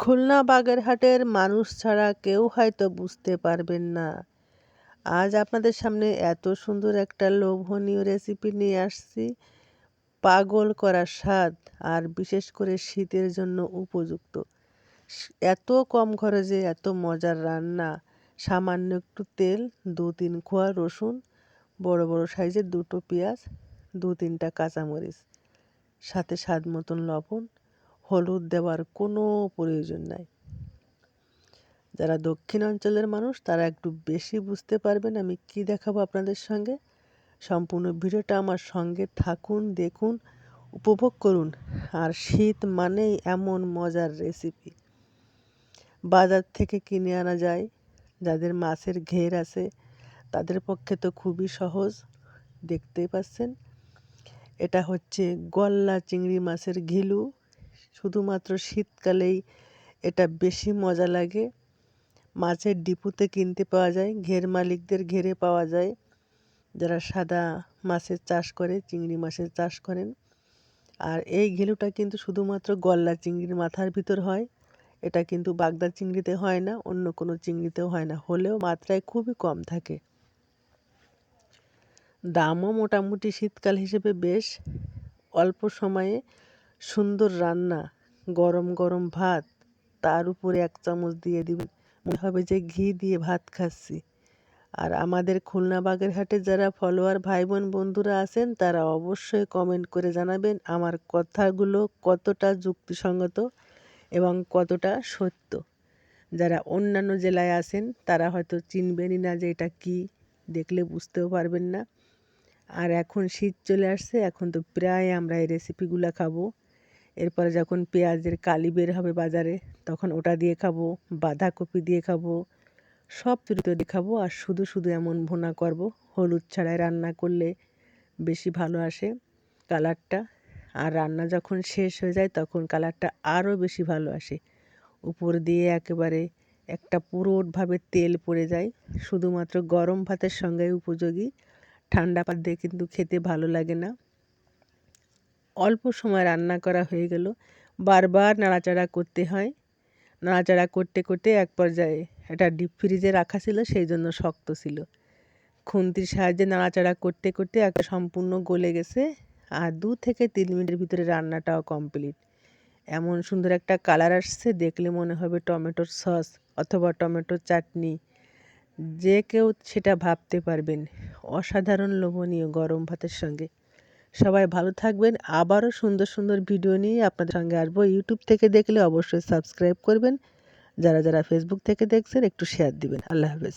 খুলনা বাগেরহাটের মানুষ ছাড়া কেউ হয়তো বুঝতে পারবেন না। আজ আপনাদের সামনে এত সুন্দর একটা লোভনীয় রেসিপি নিয়ে আসছি। পাগল করা স্বাদ আর বিশেষ করে শীতের জন্য উপযুক্ত। এত কম খরচে এত মজার রান্না। সামান্য একটু তেল দু তিন খোয়া রসুন, বড় বড় সাইজের দুটো পেঁয়াজ দু তিনটা কাঁচামরিচ, সাথে স্বাদ মতন লবণ হলুদ দেওয়ার কোনো প্রয়োজন নাই। যারা দক্ষিণ অঞ্চলের মানুষ, তারা একটু বেশি বুঝতে পারবেন আমি কি দেখাবো আপনাদের সঙ্গে। সম্পূর্ণ ভিডিওটা আমার সঙ্গে থাকুন, দেখুন, উপভোগ করুন। আর শীত মানেই এমন মজার রেসিপি বাজার থেকে কিনে আনা যায়, যাদের মাছের ঘের আছে, তাদের পক্ষে তো খুবই সহজ, দেখতেই পাচ্ছেন। এটা হচ্ছে গল্লা চিংড়ি মাছের ঘিলু। শুধুমাত্র শীতকালেই এটা বেশি মজা লাগে। মাছের ডিপুতে কিনতে পাওয়া যায়, ঘের মালিকদের ঘেরে পাওয়া যায়। যারা সাদা মাছের চাষ করে, চিংড়ি মাছের চাষ করেন। আর এই ঘিলুটা কিন্তু শুধুমাত্র গল্লা চিংড়ির মাথার ভিতর হয়। এটা কিন্তু বাগদা চিংড়িতে হয় না, অন্য কোনো চিংড়িতেও হয় না। হলেও মাত্রায় খুবই কম থাকে। দামও মোটামুটি শীতকাল হিসেবে বেশ। অল্প সময়ে সুন্দর রান্না, গরম গরম ভাত, তার উপরে এক চামচ দিয়ে দিবেন মনে হবে যে ঘি দিয়ে ভাত খাচ্ছি। আর আমাদের খুলনা বাগেরহাটে যারা ফলোয়ার ভাই বোন বন্ধুরা আছেন, তারা অবশ্যই কমেন্ট করে জানাবেন আমার কথাগুলো কতটা যুক্তিসঙ্গত এবং কতটা সত্য। যারা অন্যান্য জেলায় আছেন, তারা হয়তো চিনবেনই না যে এটা কি, দেখলে বুঝতেও পারবেন না। আর এখন শীত চলে আসছে, এখন তো প্রায় আমরা এই রেসিপিগুলো খাব। এরপরে যখন পেঁয়াজের কালি বের হবে বাজারে, তখন ওটা দিয়ে খাব, বাঁধাকপি দিয়ে খাব, সব চুরিতে দিয়ে খাব, আর শুধু শুধু এমন ভুনা করব। হলুদ ছাড়াই রান্না করলে বেশি ভালো আসে কালারটা। আর রান্না যখন শেষ হয়ে যায়, তখন কালারটা আরও বেশি ভালো আসে। উপর দিয়ে একেবারে একটা পুরোটভাবে তেল পড়ে যায়। শুধুমাত্র গরম ভাতের সঙ্গে উপযোগী। ঠান্ডা ভাত দিয়ে কিন্তু খেতে ভালো লাগে না। অল্প সময় রান্না করা হয়ে গেল। বারবার নাড়াচাড়া করতে হয়। নাড়াচাড়া করতে করতে এক পর্যায়ে এটা ডিপ ফ্রিজে রাখা ছিল, সেই জন্য শক্ত ছিল। খুন্তির সাহায্যে নাড়াচাড়া করতে করতে একটা সম্পূর্ণ গলে গেছে আর দু থেকে তিন মিনিটের ভিতরে রান্নাটাও কমপ্লিট। এমন সুন্দর একটা কালার আসছে, দেখলে মনে হবে টমেটোর সস অথবা টমেটোর চাটনি। যে কেউ সেটা ভাবতে পারবেন। অসাধারণ লোভনীয় গরম ভাতের সঙ্গে। সবাই ভালো থাকবেন। আবারও সুন্দর সুন্দর ভিডিও নিয়ে আপনাদের সঙ্গে আসব। ইউটিউব থেকে দেখলে অবশ্যই সাবস্ক্রাইব করবেন। যারা যারা ফেসবুক থেকে দেখছেন, একটু শেয়ার দিবেন। আল্লাহ হাফেজ।